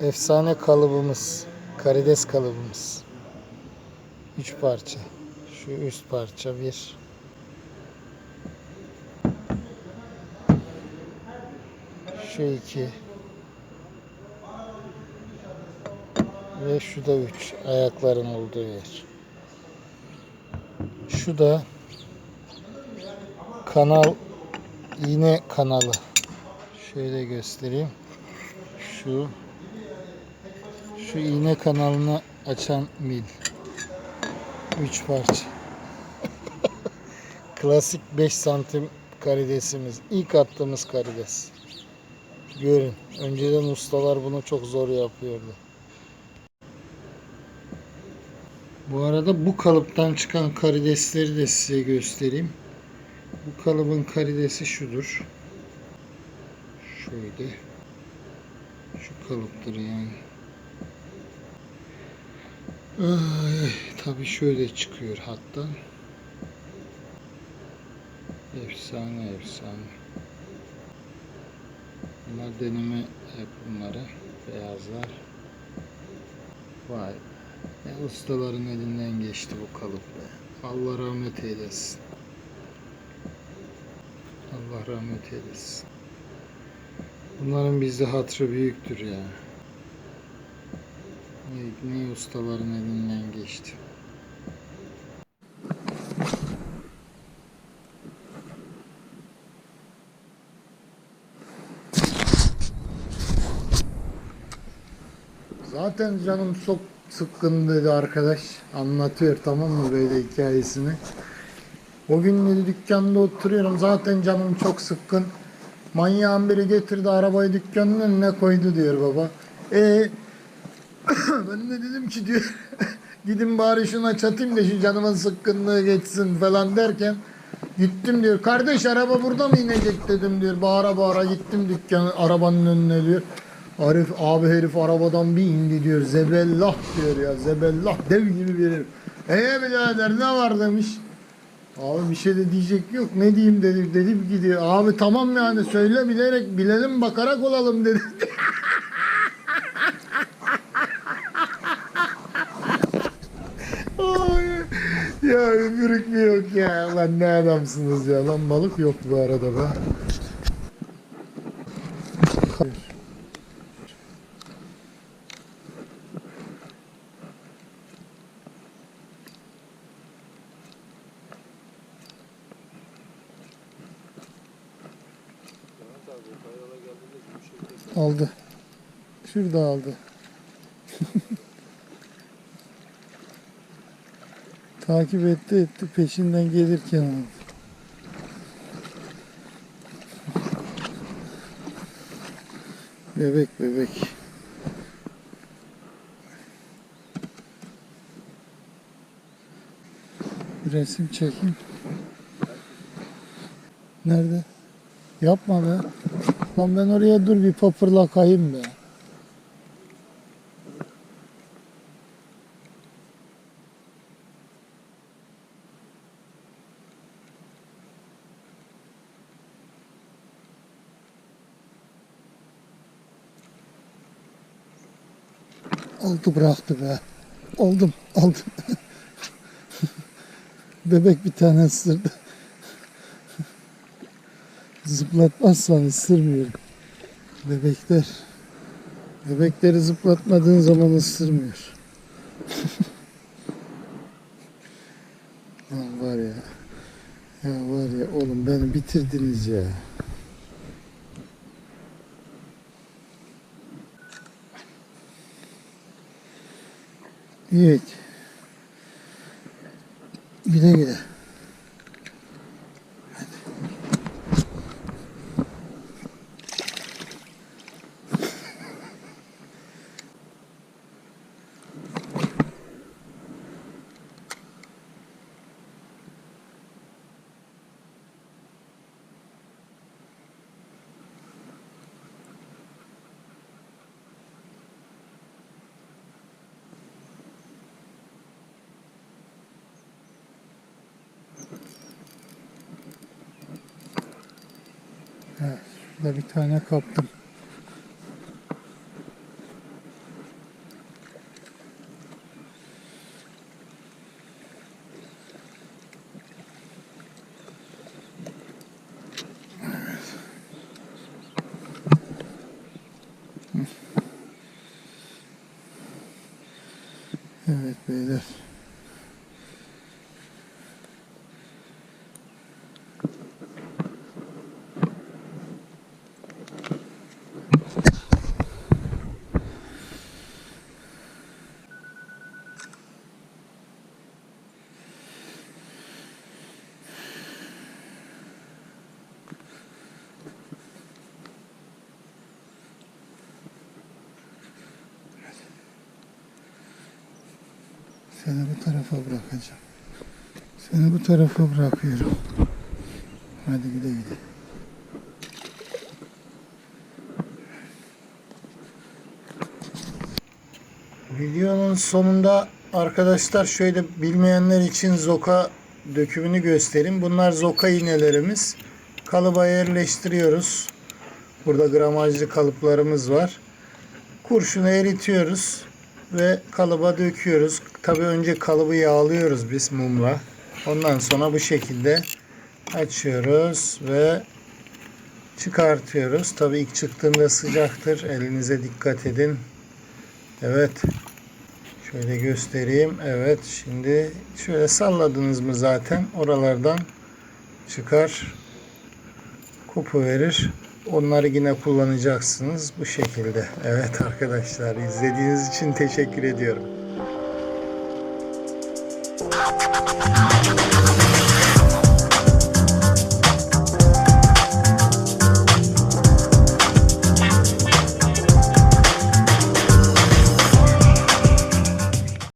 efsane kalıbımız. Karides kalıbımız. Üç parça. Şu üst parça bir. Şu iki. Ve şu da üç. Ayakların olduğu yer. Şu da kanal iğne kanalı. Şöyle göstereyim. Şu şu iğne kanalını açan mil. Üç parça. Klasik 5 santim karidesimiz. İlk attığımız karides. Görün. Önceden ustalar bunu çok zor yapıyordu. Bu arada bu kalıptan çıkan karidesleri de size göstereyim. Bu kalıbın karidesi şudur. Şöyle. Şu kalıptır yani. Ay, tabii şöyle çıkıyor hatta. Efsane efsane. Bunlar deneme yapımları. Beyazlar. Vay. Ya ustaların elinden geçti bu kalıp be. Allah rahmet eylesin. Allah rahmet eylesin. Bunların bizde hatırı büyüktür ya. Ne ustaların elinden geçti. Zaten canım çok sıkkın dedi arkadaş. Anlatıyor tamam mı böyle hikayesini. O gün dedi dükkanda oturuyorum zaten canım çok sıkkın. Manyağın biri getirdi arabayı dükkanın önüne koydu diyor baba. E ben de dedim ki diyor gidin bari şuna çatayım da şu canımın sıkkınlığı geçsin falan derken gittim diyor. Kardeş araba burada mı inecek dedim diyor. Bağıra bağıra gittim dükkanın arabanın önüne diyor. Arif abi herif arabadan bir indi diyor. Zebellah diyor ya. Zebellah dev gibi bir herif. Eee birader ne var demiş. Abi bir şey de diyecek yok. Ne diyeyim dedi. Dedim ki diyor. Abi tamam yani söyle bilerek bilelim bakarak olalım dedi. Ay, ya ömürlük mü yok ya. Lan ne adamsınız ya. Lan balık yok bu arada be. Aldı. Şurada aldı. Takip etti etti peşinden gelirken aldı. Bebek bebek. Bir resim çekeyim. Nerede? Yapma be. Lan ben oraya dur bir papırla kayayım be. Oldu bıraktı be. Oldum, aldım. Bebek bir tane ısırdı. Zıplatmazsan ısırmıyor. Bebekler. Bebekleri zıplatmadığın zaman ısırmıyor. Lan var ya. Ya var ya oğlum beni bitirdiniz ya. Evet. Güle güle. Şurada bir tane kaptım. Evet. Evet beyler. Seni bu tarafa bırakacağım. Seni bu tarafa bırakıyorum. Hadi güle güle. Videonun sonunda arkadaşlar şöyle bilmeyenler için zoka dökümünü göstereyim. Bunlar zoka iğnelerimiz. Kalıba yerleştiriyoruz. Burada gramajlı kalıplarımız var. Kurşunu eritiyoruz ve kalıba döküyoruz. Tabii önce kalıbı yağlıyoruz biz mumla. Ondan sonra bu şekilde açıyoruz ve çıkartıyoruz. Tabii ilk çıktığında sıcaktır. Elinize dikkat edin. Evet. Şöyle göstereyim. Evet. Şimdi şöyle salladınız mı zaten oralardan çıkar. Kopu verir. Onları yine kullanacaksınız bu şekilde. Evet arkadaşlar izlediğiniz için teşekkür ediyorum.